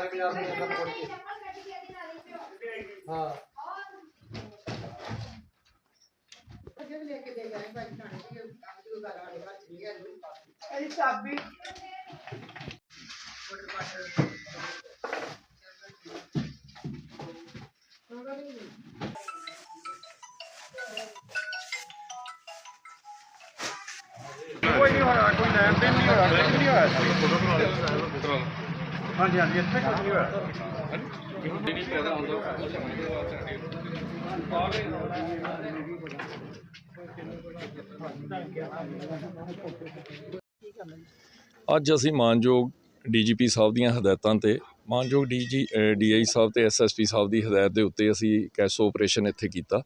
ਪੰਜਾਬ ਦੇ ਅੰਦਰ ਪਹੁੰਚ ਕੇ। ਹਾਂ। ਇਹਦੀ ਚਾਬੀ ਕੋਈ ਨਹੀਂ ਹੋਇਆ ਕੋਈ ਲੈਣ ਦੇਣ ਨਹੀਂ ਹੋਇਆ। ਕੁਝ ਨਹੀਂ ਹੋਇਆ। ਹਾਂਜੀ ਹਾਂਜੀ, ਇੱਥੇ ਕੁਝ ਨਹੀਂ ਹੋਇਆ। ਅੱਜ ਅਸੀਂ ਮਾਨਯੋਗ ਡੀਜੀਪੀ ਸਾਹਿਬ ਦੀਆਂ ਹਦਾਇਤਾਂ ਤੇ, ਮਾਨਯੋਗ ਡੀਜੀ ਡੀਆਈ ਸਾਹਿਬ ਤੇ ਐਸਐਸਪੀ ਸਾਹਿਬ ਦੀ ਹਦਾਇਤ ਦੇ ਉੱਤੇ ਅਸੀਂ ਕੈਸੋ ਆਪਰੇਸ਼ਨ ਇੱਥੇ ਕੀਤਾ।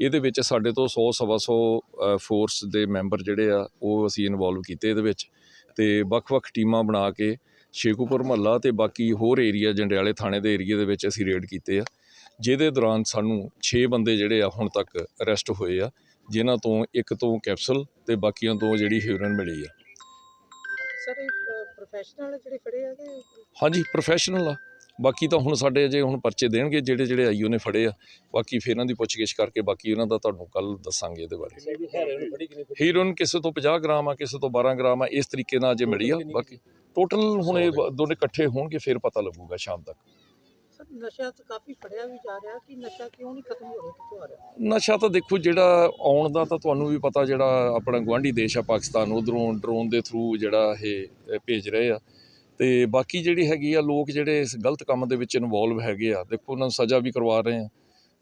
ਇਹਦੇ ਵਿੱਚ ਸਾਡੇ ਤੋਂ 100 ਸਵਾ 100 ਫੋਰਸ ਦੇ ਮੈਂਬਰ ਜਿਹੜੇ ਆ, ਉਹ ਅਸੀਂ ਇਨਵੋਲਵ ਕੀਤੇ ਇਹਦੇ ਵਿੱਚ। ਤੇ ਵੱਖ-ਵੱਖ ਟੀਮਾਂ ਬਣਾ ਕੇ ਸ਼ੇਖੂਪੁਰ ਮਹੱਲਾ ਤੇ ਬਾਕੀ ਹੋਰ ਏਰੀਆ ਜੰਡਿਆਲੇ ਥਾਣੇ ਦੇ ਏਰੀਆ ਦੇ ਵਿੱਚ ਅਸੀਂ ਰੇਡ ਕੀਤੇ ਆ। ਜਿਹਦੇ ਦੌਰਾਨ ਸਾਨੂੰ 6 ਬੰਦੇ ਜਿਹੜੇ ਆ ਹੁਣ ਤੱਕ ਅਰੈਸਟ ਹੋਏ ਆ ਜਿਨ੍ਹਾਂ ਤੋਂ ਇੱਕ ਤੋਂ ਕੈਪਸੂਲ ਤੇ ਬਾਕੀਆਂ ਤੋਂ ਜਿਹੜੀ ਹਿਊਰਨ ਮਿਲੀ ਆ। ਸਰ ਇਹ ਪ੍ਰੋਫੈਸ਼ਨਲ ਜਿਹੜੇ ਫੜੇ ਆ ਹਾਂਜੀ ਪ੍ਰੋਫੈਸ਼ਨਲ ਆ। ਬਾਕੀ ਤਾਂ ਹੁਣ ਸਾਡੇ ਅਜੇ ਹੁਣ ਪਰਚੇ ਦੇਣਗੇ ਜਿਹੜੇ ਜਿਹੜੇ ਆਈਓ ਨੇ ਫੜੇ ਆ। ਬਾਕੀ ਫਿਰ ਇਹਨਾਂ ਦੀ ਪੁੱਛਗਿੱਛ ਕਰਕੇ ਬਾਕੀ ਉਹਨਾਂ ਦਾ ਤੁਹਾਨੂੰ ਕੱਲ ਦੱਸਾਂਗੇ ਇਹਦੇ ਬਾਰੇ। ਹੀਰੋਇਨ ਕਿਸੇ ਤੋਂ 50 ਗ੍ਰਾਮ ਆ ਕਿਸੇ ਤੋਂ 12 ਗ੍ਰਾਮ ਆ ਇਸ ਤਰੀਕੇ ਨਾਲ ਅਜੇ ਮਿਲੀ ਆ ਬਾਕੀ ਟੋਟਲ ਹੁਣ ਇਹ ਦੋਨੇ ਇਕੱਠੇ ਹੋਣਗੇ ਫਿਰ ਪਤਾ ਲੱਗੂਗਾ ਸ਼ਾਮ ਤੱਕ। ਸਰ ਨਸ਼ਾ ਤਾਂ ਕਾਫੀ ਫੜਿਆ ਵੀ ਜਾ ਰਿਹਾ ਕਿ ਨਸ਼ਾ ਕਿਉਂ ਨਹੀਂ ਖਤਮ ਹੋ ਰਿਹਾ ਕਿੱਥੋਂ ਆ ਰਿਹਾ? ਨਸ਼ਾ ਤਾਂ ਦੇਖੋ ਜਿਹੜਾ ਆਉਣ ਦਾ ਤਾਂ ਤੁਹਾਨੂੰ ਵੀ ਪਤਾ ਜਿਹੜਾ ਆਪਣਾ ਗਵਾਂਢੀ ਦੇਸ਼ ਆ ਪਾਕਿਸਤਾਨ ਉਧਰੋਂ ਡਰੋਨ ਦੇ ਥਰੂ ਜਿਹੜਾ ਇਹ ਭੇਜ ਰਹੇ ਆ। ਤੇ ਬਾਕੀ ਜਿਹੜੀ ਹੈਗੀ ਆ ਲੋਕ ਜਿਹੜੇ ਇਸ ਗਲਤ ਕੰਮ ਦੇ ਵਿੱਚ ਇਨਵੋਲਵ ਹੈਗੇ ਆ ਦੇਖੋ ਉਹਨਾਂ ਨੂੰ ਸਜ਼ਾ ਵੀ ਕਰਵਾ ਰਹੇ ਆ।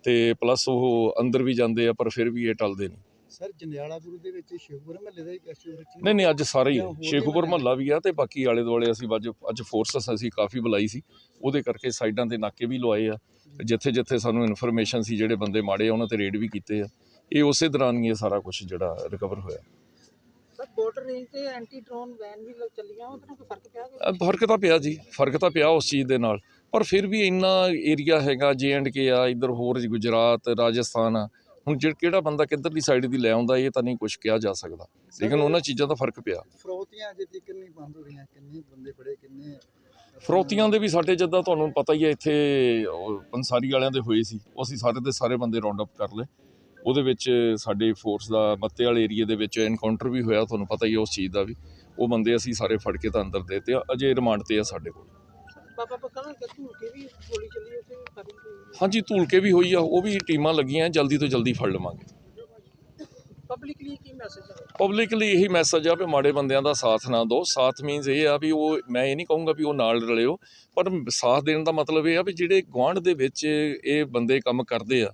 ਤੇ ਪਲੱਸ ਉਹ ਅੰਦਰ ਵੀ ਜਾਂਦੇ ਆ ਪਰ ਫਿਰ ਵੀ ਇਹ ਟਲਦੇ ਨਹੀਂ। ਸਰ ਜੰਡਿਆਲਾਪੁਰ ਦੇ ਵਿੱਚ ਸ਼ਿਵਪੁਰ ਮਹੱਲੇ ਦਾ ਇੱਕ ਐਸਟੀਓ ਨਹੀਂ ਨਹੀਂ ਅੱਜ ਸਾਰੇ ਹੀ। ਸ਼ੇਖੂਪੁਰ ਮਹੱਲਾ? ਵੀ ਆ ਤੇ ਬਾਕੀ ਆਲੇ ਦੁਆਲੇ ਅਸੀਂ ਅੱਜ ਅੱਜ ਫੋਰਸਸ ਅਸੀਂ ਕਾਫੀ ਬੁਲਾਈ ਸੀ। ਉਹਦੇ ਕਰਕੇ ਸਾਈਡਾਂ ਤੇ ਨਾਕੇ ਵੀ ਲਵਾਏ ਆ। ਜਿੱਥੇ ਜਿੱਥੇ ਸਾਨੂੰ ਇਨਫੋਰਮੇਸ਼ਨ ਸੀ ਜਿਹੜੇ ਬੰਦੇ ਮਾੜੇ ਆ ਉਹਨਾਂ ਤੇ ਰੇਡ ਵੀ ਕੀਤੇ ਆ। ਇਹ ਉਸੇ ਦੌਰਾਨ ਹੀ ਇਹ ਸਾਰਾ ਕੁਝ ਜਿਹੜਾ ਰਿਕਵਰ ਹੋਇਆ। ਸਰ ਬਾਰਡਰ ਰੇਂਜ ਤੇ ਐਂਟੀ ਡਰੋਨ ਵੈਨ ਵੀ ਲੱਗ ਚੱਲੀਆਂ ਉਹਦੇ ਨਾਲ ਕੋਈ ਫ਼ਰਕ ਪਿਆ ਕਿ ਅ, ਫ਼ਰਕ ਤਾਂ ਪਿਆ ਜੀ ਫ਼ਰਕ ਤਾਂ ਪਿਆ ਉਸ ਚੀਜ਼ ਦੇ ਨਾਲ। ਪਰ ਫਿਰ ਵੀ ਇੰਨਾ ਏਰੀਆ ਹੈਗਾ ਜੇ ਐਂਡ ਕੇ ਆ ਇਧਰ ਹੋਰ ਗੁਜਰਾਤ ਰਾਜਸਥਾਨ ਆ ਹੁਣ ਜਿਹੜਾ ਕਿਹੜਾ ਬੰਦਾ ਕਿੱਧਰਲੀ ਸਾਈਡ ਦੀ ਲੈ ਆਉਂਦਾ ਇਹ ਤਾਂ ਨਹੀਂ ਕੁਝ ਕਿਹਾ ਜਾ ਸਕਦਾ। ਲੇਕਿਨ ਉਹਨਾਂ ਚੀਜ਼ਾਂ ਦਾ ਫ਼ਰਕ ਪਿਆ। ਫਰੋਤੀਆਂ ਅਜੇ ਤੱਕ ਨਹੀਂ ਬੰਦ ਹੋ ਰਹੀਆਂ ਕਿੰਨੇ ਬੰਦੇ ਫੜੇ ਕਿੰਨੇ ਫਰੋਤੀਆਂ ਦੇ ਵੀ ਸਾਡੇ ਜਿੱਦਾਂ ਤੁਹਾਨੂੰ ਪਤਾ ਹੀ ਹੈ ਇੱਥੇ ਪੰਸਾਰੀ ਵਾਲਿਆਂ ਦੇ ਹੋਏ ਸੀ। ਉਹ ਅਸੀਂ ਸਾਰੇ ਦੇ ਸਾਰੇ ਬੰਦੇ ਰਾਉਂਡ ਅਪ ਕਰ ਲਏ। ਉਹਦੇ ਵਿੱਚ ਸਾਡੇ ਫੋਰਸ ਦਾ ਮੱਤੇ ਵਾਲੇ ਏਰੀਆ ਦੇ ਵਿੱਚ ਐਨਕਾਊਂਟਰ ਵੀ ਹੋਇਆ ਤੁਹਾਨੂੰ ਪਤਾ ਹੀ ਹੈ ਉਸ ਚੀਜ਼ ਦਾ ਵੀ। ਉਹ ਬੰਦੇ ਅਸੀਂ ਸਾਰੇ ਫੜ ਕੇ ਤਾਂ ਅੰਦਰ ਦੇਤੇ ਆ। ਅਜੇ ਰਿਮਾਂਡ ਤੇ ਆ ਸਾਡੇ ਕੋਲ। ਬਾਬਾ ਬਕਾਲਾ ਕਿ ਧੂਲ ਕੇ ਵੀ ਗੋਲੀ ਚੱਲੀ ਉੱਥੇ ਫਾਇਰਿੰਗ ਹੋਈ ਹਾਂਜੀ ਧੂਲ ਕੇ ਵੀ ਹੋਈ ਆ ਉਹ ਵੀ ਟੀਮਾਂ ਲੱਗੀਆਂ ਜਲਦੀ ਤੋਂ ਜਲਦੀ ਫੜ ਲਵਾਂਗੇ। ਪਬਲਿਕਲੀ ਕੀ ਮੈਸੇਜ ਹੈ ਪਬਲਿਕ ਲਈ ਇਹੀ ਮੈਸੇਜ ਆ ਵੀ ਮਾੜੇ ਬੰਦਿਆਂ ਦਾ ਸਾਥ ਨਾ ਦਿਓ। ਸਾਥ ਮੀਨਸ ਇਹ ਆ ਵੀ ਉਹ ਮੈਂ ਇਹ ਨਹੀਂ ਕਹੂੰਗਾ ਵੀ ਉਹ ਨਾਲ ਰਲਿਓ ਪਰ ਸਾਥ ਦੇਣ ਦਾ ਮਤਲਬ ਇਹ ਆ ਵੀ ਜਿਹੜੇ ਗੁਆਂਢ ਦੇ ਵਿੱਚ ਇਹ ਬੰਦੇ ਕੰਮ ਕਰਦੇ ਆ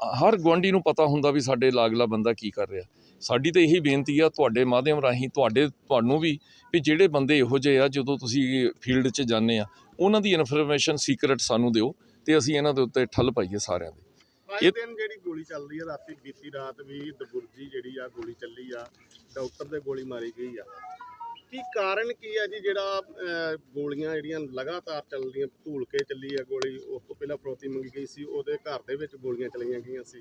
ਹਰ ਗੁਆਂਢੀ ਨੂੰ ਪਤਾ ਹੁੰਦਾ ਵੀ ਸਾਡੇ ਲਾਗਲਾ ਬੰਦਾ ਕੀ ਕਰ ਰਿਹਾ। ਸਾਡੀ ਤਾਂ ਇਹੀ ਬੇਨਤੀ ਆ ਤੁਹਾਡੇ ਮਾਧਿਅਮ ਰਾਹੀਂ ਤੁਹਾਡੇ ਤੁਹਾਨੂੰ ਵੀ ਵੀ ਜਿਹੜੇ ਬੰਦੇ ਇਹੋ ਜਿਹੇ ਆ ਜਦੋਂ ਤੁਸੀਂ ਫੀਲਡ 'ਚ ਜਾਂਦੇ ਆ ਉਹਨਾਂ ਦੀ ਇਨਫੋਰਮੇਸ਼ਨ ਸੀਕ੍ਰੇਟ ਸਾਨੂੰ ਦਿਓ ਤੇ ਅਸੀਂ ਇਹਨਾਂ ਦੇ ਉੱਤੇ ਠੱਲ ਪਾਈਏ ਸਾਰਿਆਂ ਦੇ। ਇਹ- ਦਿਨ ਜਿਹੜੀ ਗੋਲੀ ਚੱਲ ਰਹੀ ਆ ਰਾਤੀ ਬੀਤੀ ਰਾਤ ਵੀ ਦਬੁਰਜੀ ਜਿਹੜੀ ਆ ਗੋਲੀ ਚੱਲੀ ਆ ਡਾਕਟਰ ਦੇ ਗੋਲੀ ਮਾਰੀ ਗਈ ਆ। ਕੀ ਕਾਰਨ ਕੀ ਹੈ ਜੀ ਜਿਹੜਾ ਅਹ, ਗੋਲੀਆਂ ਜਿਹੜੀਆਂ ਲਗਾਤਾਰ ਚੱਲਦੀਆਂ ਧੂਲ ਕੇ ਚੱਲੀ ਆ ਗੋਲੀ ਉਸ ਤੋਂ ਪਹਿਲਾਂ ਫਰੋਤੀ ਮੰਗੀ ਗਈ ਸੀ ਉਹਦੇ ਘਰ ਦੇ ਵਿੱਚ ਗੋਲੀਆਂ ਚਲੀਆਂ ਗਈਆਂ ਸੀ।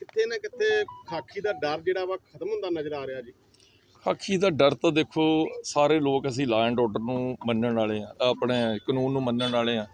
ਕਿੱਥੇ ਨਾ ਕਿੱਥੇ ਖਾਕੀ ਦਾ ਡਰ ਜਿਹੜਾ ਵਾ ਖਤਮ ਹੁੰਦਾ ਨਜ਼ਰ ਆ ਰਿਹਾ ਜੀ। ਖਾਕੀ ਦਾ ਡਰ ਤਾਂ ਦੇਖੋ ਸਾਰੇ ਲੋਕ ਅਸੀਂ ਲਾ ਐਂਡ ਆਰਡਰ ਨੂੰ ਮੰਨਣ ਵਾਲੇ ਆ ਆਪਣੇ ਕਾਨੂੰਨ ਨੂੰ ਮੰਨਣ ਵਾਲੇ ਆ।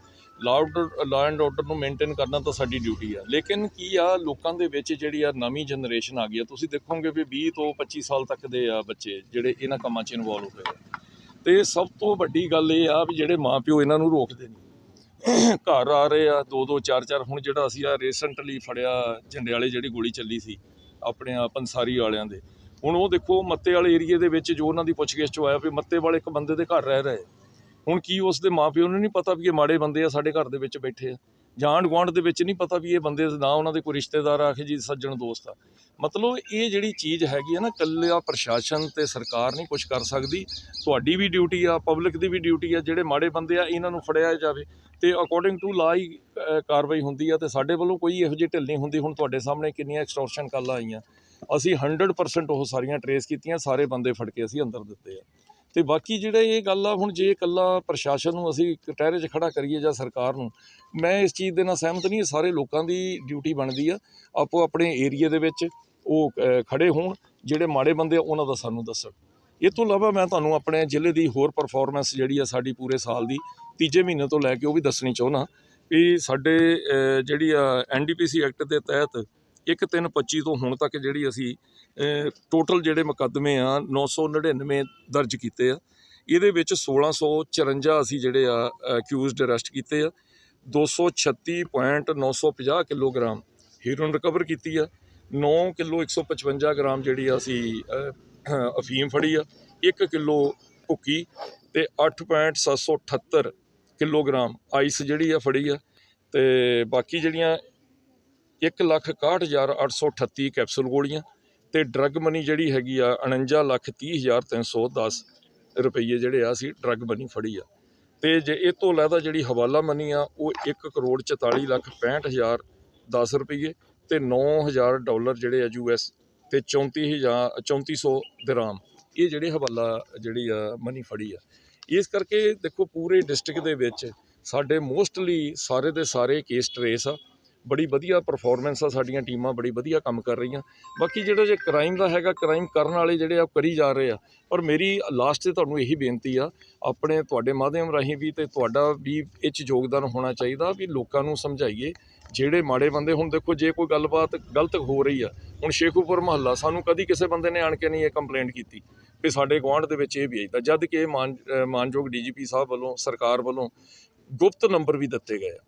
ਲਾ ਲਾ ਐਂਡ ਆਰਡਰ ਨੂੰ ਮੇਨਟੇਨ ਕਰਨਾ ਤਾਂ ਸਾਡੀ ਡਿਊਟੀ ਆ। ਲੇਕਿਨ ਕੀ ਆ, ਲੋਕਾਂ ਦੇ ਵਿੱਚ ਜਿਹੜੀ ਆ ਨਵੀਂ ਜਨਰੇਸ਼ਨ ਆ ਗਈ ਆ। ਤੁਸੀਂ ਦੇਖੋਗੇ ਵੀ 20 ਤੋਂ 25 ਸਾਲ ਤੱਕ ਦੇ ਆ ਬੱਚੇ ਜਿਹੜੇ ਇਹਨਾਂ ਕੰਮਾਂ 'ਚ ਇਨਵੋਲਵ ਹੋਏ ਆ। ਤੇ ਸਭ ਤੋਂ ਵੱਡੀ ਗੱਲ ਇਹ ਆ ਵੀ ਜਿਹੜੇ ਮਾਪਿਓ ਇਹਨਾਂ ਨੂੰ ਰੋਕਦੇ ਨਹੀਂ। ਘਰ ਆ ਰਹੇ ਆ, ਦੋ ਦੋ, ਚਾਰ ਚਾਰ। ਹੁਣ ਜਿਹੜਾ ਅਸੀਂ ਆ ਰੀਸੈਂਟਲੀ ਫੜਿਆ ਝੰਡਿਆਲੇ ਜਿਹੜੀ ਗੋਲੀ ਚੱਲੀ ਸੀ, ਆਪਣੇ ਆ ਪੰਸਾਰੀ ਵਾਲਿਆਂ ਦੇ। ਹੁਣ ਉਹ ਦੇਖੋ ਮੱਤੇ ਵਾਲੇ ਏਰੀਏ ਦੇ ਵਿੱਚ ਜੋ ਉਹਨਾਂ ਦੀ ਪੁੱਛਗਿੱਛ ਚ ਆਇਆ ਵੀ ਮੱਤੇ ਵਾਲੇ ਇੱਕ ਬੰਦੇ ਦੇ ਘਰ ਰਹਿ ਰਹੇ। ਹੁਣ ਕੀ ਉਸ ਦੇ ਮਾਪਿਓ ਨੂੰ ਨਹੀਂ ਪਤਾ ਵੀ ਇਹ ਮਾੜੇ ਬੰਦੇ ਆ, ਸਾਡੇ ਘਰ ਦੇ ਵਿੱਚ ਬੈਠੇ ਆ। ਜਾਂ ਆਂਢ ਗੁਆਂਢ ਦੇ ਵਿੱਚ ਨਹੀਂ ਪਤਾ ਵੀ ਇਹ ਬੰਦੇ ਨਾ ਉਹਨਾਂ ਦੇ ਕੋਈ ਰਿਸ਼ਤੇਦਾਰ ਆ ਕਿ ਜੀ ਸੱਜਣ ਦੋਸਤ ਆ। ਮਤਲਬ ਇਹ ਜਿਹੜੀ ਚੀਜ਼ ਹੈਗੀ ਆ ਨਾ ਕੱਲਿਆ ਪ੍ਰਸ਼ਾਸਨ ਤੇ ਸਰਕਾਰ ਨਹੀਂ ਕੁਝ ਕਰ ਸਕਦੀ। ਤੁਹਾਡੀ ਵੀ ਡਿਊਟੀ ਆ, ਪਬਲਿਕ ਦੀ ਵੀ ਡਿਊਟੀ ਆ, ਜਿਹੜੇ ਮਾੜੇ ਬੰਦੇ ਆ, ਇਹਨਾਂ ਨੂੰ ਫੜਿਆ ਜਾਵੇ। ਤੇ ਅਕੋਰਡਿੰਗ ਟੂ ਲਾ ਹੀ ਕਾਰਵਾਈ ਹੁੰਦੀ ਆ ਤੇ ਸਾਡੇ ਵੱਲੋਂ ਕੋਈ ਇਹੋ ਜਿਹੀ ਢਿੱਲ ਨਹੀਂ ਹੁੰਦੀ। ਹੁਣ ਤੁਹਾਡੇ ਸਾਹਮਣੇ ਕਿੰਨੀਆਂ ਐਕਸਟੋਰਸ਼ਨ ਕਾਲਾਂ ਆਈਆਂ। ਅਸੀਂ 100% ਉਹ ਸਾਰੀਆਂ ਟਰੇਸ ਕੀਤੀਆਂ, ਸਾਰੇ ਬੰਦੇ ਫੜ ਕੇ ਅਸੀਂ ਅੰਦਰ ਦਿੱਤੇ ਆ। ਤੇ ਬਾਕੀ ਜਿਹੜਾ ਇਹ ਗੱਲ ਆ ਹੁਣ ਜੇ ਇਕੱਲਾ ਪ੍ਰਸ਼ਾਸਨ ਨੂੰ ਅਸੀਂ ਕਟਹਿਰੇ 'ਚ ਖੜਾ ਕਰੀਏ ਜਾਂ ਸਰਕਾਰ ਨੂੰ ਮੈਂ ਇਸ ਚੀਜ਼ ਦੇ ਨਾਲ ਸਹਿਮਤ ਨਹੀਂ ਸਾਰੇ ਲੋਕਾਂ ਦੀ ਡਿਊਟੀ ਬਣਦੀ ਆ। ਆਪੋ ਆਪਣੇ ਏਰੀਆ ਦੇ ਵਿੱਚ ਉਹ ਅ, ਖੜੇ ਹੋਣ ਜਿਹੜੇ ਮਾੜੇ ਬੰਦੇ ਆ ਉਹਨਾਂ ਦਾ ਸਾਨੂੰ ਦੱਸਣ। ਇਹ ਤੋਂ ਇਲਾਵਾ ਮੈਂ ਤੁਹਾਨੂੰ ਆਪਣੇ ਜ਼ਿਲ੍ਹੇ ਦੀ ਹੋਰ ਪਰਫਾਰਮੈਂਸ ਜਿਹੜੀ ਆ ਸਾਡੀ ਪੂਰੇ ਸਾਲ ਦੀ ਤੀਜੇ ਮਹੀਨੇ ਤੋਂ ਲੈ ਕੇ ਉਹ ਵੀ ਦੱਸਣੀ ਚਾਹੁੰਦਾ। ਵੀ ਸਾਡੇ ਜਿਹੜੀ ਆ ਐਨਡੀਪੀਸੀ ਐਕਟ ਦੇ ਤਹਿਤ 1/3/25 ਤੋਂ ਹੁਣ ਤੱਕ ਜਿਹੜੀ ਅਸੀਂ ਟੋਟਲ ਜਿਹੜੇ ਮੁਕੱਦਮੇ ਆ 999 ਦਰਜ ਕੀਤੇ ਆ। ਇਹਦੇ ਵਿੱਚ 1654 ਅਸੀਂ ਜਿਹੜੇ ਆ ਅਕਿਊਜ਼ਡ ਅਰੈਸਟ ਕੀਤੇ ਆ। 236.950 ਕਿਲੋਗ੍ਰਾਮ ਹੀਰੋਇਨ ਰਿਕਵਰ ਕੀਤੀ ਆ। 9 ਕਿਲੋ 155 ਗ੍ਰਾਮ ਜਿਹੜੀ ਆ ਅਸੀਂ ਅਫੀਮ ਫੜੀ ਆ। 1 ਕਿਲੋ ਭੁੱਕੀ ਤੇ 8.778 ਕਿਲੋਗ੍ਰਾਮ ਆਈਸ ਜਿਹੜੀ ਆ ਫੜੀ ਆ। ਤੇ ਬਾਕੀ ਜਿਹੜੀਆਂ 161838 ਕੈਪਸੂਲ ਗੋਲੀਆਂ ਤੇ ਡਰੱਗ ਮਨੀ ਜਿਹੜੀ ਹੈਗੀ ਆ 49 ਲੱਖ 30310 ਰੁਪਈਏ ਜਿਹੜੇ ਆ ਅਸੀਂ ਡਰੱਗ ਮਨੀ ਫੜੀ ਆ। ਤੇ ਜੇ ਇਹ ਤੋਂ ਲੈਦਾ ਜਿਹੜੀ ਹਵਾਲਾ ਮਨੀ ਆ, ਉਹ 1 ਕਰੋੜ 44 ਲੱਖ 65000 10 ਰੁਪਈਏ ਤੇ 9000 ਡਾਲਰ ਜਿਹੜੇ ਆ ਯੂਐਸ ਤੇ 34000 3400 ਦਿਰਾਮ ਇਹ ਜਿਹੜੇ ਹਵਾਲਾ ਜਿਹੜੀ ਆ ਮਨੀ ਫੜੀ ਆ। ਇਸ ਕਰਕੇ ਦੇਖੋ ਪੂਰੇ ਡਿਸਟ੍ਰਿਕਟ ਦੇ ਵਿੱਚ ਸਾਡੇ ਮੋਸਟਲੀ ਸਾਰੇ ਦੇ ਸਾਰੇ ਕੇਸ ਟਰੇਸ ਆ। ਬੜੀ ਵਧੀਆ ਪਰਫਾਰਮੈਂਸ ਆ ਸਾਡੀਆਂ ਟੀਮਾਂ, ਬੜੀ ਵਧੀਆ ਕੰਮ ਕਰ ਰਹੀਆਂ। ਬਾਕੀ ਜਿਹੜਾ ਜੇ ਕ੍ਰਾਈਮ ਦਾ ਹੈਗਾ ਕ੍ਰਾਈਮ ਕਰਨ ਵਾਲੇ ਜਿਹੜੇ ਆ ਉਹ ਕਰੀ ਜਾ ਰਹੇ ਆ, ਪਰ ਮੇਰੀ ਲਾਸਟ ਤੇ ਤੁਹਾਨੂੰ ਇਹੀ ਬੇਨਤੀ ਆ, ਆਪਣੇ ਤੁਹਾਡੇ ਮਾਧਿਅਮ ਰਾਹੀਂ ਵੀ ਤੇ ਤੁਹਾਡਾ ਵੀ ਇਹ 'ਚ ਯੋਗਦਾਨ ਹੋਣਾ ਚਾਹੀਦਾ ਵੀ ਲੋਕਾਂ ਨੂੰ ਸਮਝਾਈਏ, ਜਿਹੜੇ ਮਾੜੇ ਬੰਦੇ, ਹੁਣ ਦੇਖੋ ਜੇ ਕੋਈ ਗੱਲਬਾਤ ਗਲਤ ਹੋ ਰਹੀ ਆ, ਹੁਣ ਸ਼ੇਖੂਪੁਰ ਮਹੱਲਾ, ਸਾਨੂੰ ਕਦੀ ਕਿਸੇ ਬੰਦੇ ਨੇ ਆਣ ਕੇ ਨਹੀਂ ਇਹ ਕੰਪਲੇਂਟ ਕੀਤੀ ਵੀ ਸਾਡੇ ਗੁਆਂਢ ਦੇ ਵਿੱਚ ਇਹ ਵੀ ਆਈਦਾ, ਜਦ ਕਿ ਇਹ ਮਾਨ, ਅਹ ਮਾਨਯੋਗ ਡੀਜੀਪੀ ਸਾਹਿਬ ਵੱਲੋਂ, ਸਰਕਾਰ ਵੱਲੋਂ ਗੁਪਤ ਨੰਬਰ ਵੀ ਦਿੱਤੇ ਗਏ ਆ।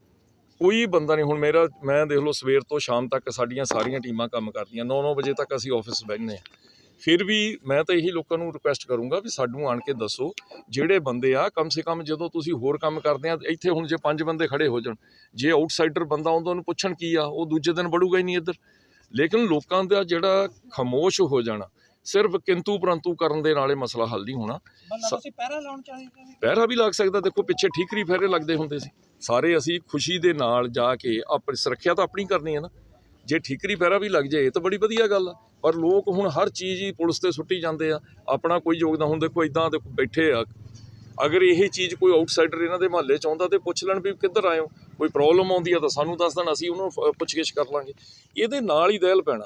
ਕੋਈ ਬੰਦਾ ਨਹੀਂ, ਹੁਣ ਮੇਰਾ, ਮੈਂ ਦੇਖ ਲਓ ਸਵੇਰ ਤੋਂ ਸ਼ਾਮ ਤੱਕ ਸਾਡੀਆਂ ਸਾਰੀਆਂ ਟੀਮਾਂ ਕੰਮ ਕਰਦੀਆਂ 9-9 ਵਜੇ ਤੱਕ ਅਸੀਂ ਆਫਿਸ ਬੈਠਨੇ ਆ ਫਿਰ ਵੀ ਮੈਂ ਤਾਂ ਇਹੀ ਲੋਕਾਂ ਨੂੰ ਰਿਕੁਐਸਟ ਕਰੂੰਗਾ ਵੀ ਸਾਨੂੰ ਆਣ ਕੇ ਦੱਸੋ, ਜਿਹੜੇ ਬੰਦੇ ਆ, ਕਮ ਸੇ ਕਮ ਜਦੋਂ ਤੁਸੀਂ ਹੋਰ ਕੰਮ ਕਰਦੇ ਆ, ਇੱਥੇ ਹੁਣ ਜੇ ਪੰਜ ਬੰਦੇ ਖੜੇ ਹੋ ਜਾਣ, ਜੇ ਆਊਟਸਾਈਡਰ ਬੰਦਾ ਆਉਂਦਾ ਉਹਨੂੰ ਪੁੱਛਣ ਕੀ ਆ, ਉਹ ਦੂਜੇ ਦਿਨ ਵੜੂਗਾ ਹੀ ਨਹੀਂ ਇੱਧਰ। ਲੇਕਿਨ ਲੋਕਾਂ ਦਾ ਜਿਹੜਾ ਖਾਮੋਸ਼ ਹੋ ਜਾਣਾ ਸਿਰਫ ਕਿੰਤੂ ਪਰੰਤੂ ਕਰਨ ਦੇ ਨਾਲੇ ਮਸਲਾ ਹੱਲ ਨਹੀਂ ਹੋਣਾ। ਤੁਸੀਂ ਪਹਿਰਾ ਲਾਉਣ ਚਾਹੀਦਾ ਪਹਿਰਾ ਵੀ ਲੱਗ ਸਕਦਾ ਦੇਖੋ ਪਿੱਛੇ ਠੀਕਰੀ ਫੇਰੇ ਲੱਗਦੇ ਹੁੰਦੇ ਸੀ। ਸਾਰੇ ਅਸੀਂ ਖੁਸ਼ੀ ਦੇ ਨਾਲ ਜਾ ਕੇ ਆਪਣੀ ਸੁਰੱਖਿਆ ਤਾਂ ਆਪਣੀ ਕਰਨੀ ਹੈ ਨਾ। ਜੇ ਠੀਕਰੀ ਫੇਰਾ ਵੀ ਲੱਗ ਜਾਏ ਤਾਂ ਬੜੀ ਵਧੀਆ ਗੱਲ ਆ। ਪਰ ਲੋਕ ਹੁਣ ਹਰ ਚੀਜ਼ ਹੀ ਪੁਲਿਸ ਤੇ ਸੁੱਟੀ ਜਾਂਦੇ ਆ। ਆਪਣਾ ਕੋਈ ਯੋਗਦਾਨ ਹੁਣ ਦੇਖੋ ਇਦਾਂ ਦੇ ਬੈਠੇ ਆ। ਅਗਰ ਇਹ ਚੀਜ਼ ਕੋਈ ਆਊਟਸਾਈਡਰ ਇਹਨਾਂ ਦੇ ਮਹੱਲੇ ਚ ਆਉਂਦਾ ਤੇ ਪੁੱਛ ਲੈਣ ਵੀ ਕਿੱਧਰ ਆਏ ਹੋ? ਕੋਈ ਪ੍ਰੋਬਲਮ ਆਉਂਦੀ ਆ ਤਾਂ ਸਾਨੂੰ ਦੱਸ ਦੇਣ ਅਸੀਂ ਉਹਨੂੰ ਪੁੱਛਗਿੱਛ ਕਰ ਲਾਂਗੇ। ਇਹਦੇ ਨਾਲ ਹੀ ਦਹਿਲ ਪੈਣਾ।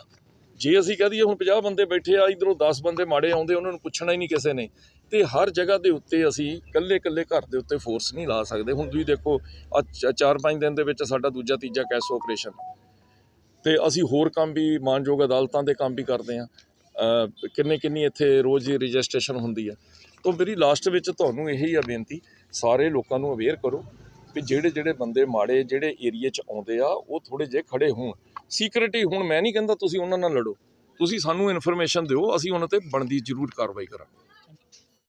ਜੇ ਅਸੀਂ ਕਹਿ ਦਈਏ ਹੁਣ 50 ਬੰਦੇ ਬੈਠੇ ਆ, ਇਧਰੋਂ 10 ਬੰਦੇ ਮਾੜੇ ਆਉਂਦੇ, ਉਹਨਾਂ ਨੂੰ ਪੁੱਛਣਾ ਹੀ ਨਹੀਂ ਕਿਸੇ ਨੇ। ਤੇ ਹਰ ਜਗ੍ਹਾ ਦੇ ਉੱਤੇ ਅਸੀਂ ਇਕੱਲੇ ਇਕੱਲੇ ਘਰ ਦੇ ਉੱਤੇ ਫੋਰਸ ਨਹੀਂ ਲਾ ਸਕਦੇ। ਹੁਣ ਤੁਸੀਂ ਦੇਖੋ ਆ 4-5 ਦਿਨ ਦੇ ਵਿੱਚ ਸਾਡਾ ਦੂਜਾ, ਤੀਜਾ ਕੈਸ ਆਪਰੇਸ਼ਨ ਤੇ ਅਸੀਂ ਹੋਰ ਕੰਮ ਵੀ, ਮਾਨਯੋਗ ਅਦਾਲਤਾਂ ਦੇ ਕੰਮ ਵੀ ਕਰਦੇ ਆ। ਕਿੰਨੇ ਕਿੰਨੀ ਇੱਥੇ ਰੋਜ਼ ਹੀ ਰਜਿਸਟ੍ਰੇਸ਼ਨ ਹੁੰਦੀ ਆ। ਤਾਂ ਮੇਰੀ ਲਾਸਟ ਵਿੱਚ ਤੁਹਾਨੂੰ ਇਹੀ ਆ ਬੇਨਤੀ, ਸਾਰੇ ਲੋਕਾਂ ਨੂੰ ਅਵੇਅਰ ਕਰੋ। ਵੀ ਜਿਹੜੇ ਜਿਹੜੇ ਬੰਦੇ ਮਾੜੇ ਜਿਹੜੇ ਏਰੀਏ 'ਚ ਆਉਂਦੇ ਆ, ਉਹ ਥੋੜੇ ਜਿਹੇ ਖੜੇ ਹੋਣ। ਸੀਕ੍ਰੀਟੀ ਹੁਣ ਮੈਂ ਨਹੀਂ ਕਹਿੰਦਾ ਤੁਸੀਂ ਉਹਨਾਂ ਨਾਲ ਲੜੋ। ਤੁਸੀਂ ਸਾਨੂੰ ਇਨਫੋਰਮੇਸ਼ਨ ਦਿਓ, ਅਸੀਂ ਉਹਨਾਂ ਤੇ ਬਣਦੀ ਜ਼ਰੂਰ ਕਾਰਵਾਈ ਕਰਾਂਗੇ।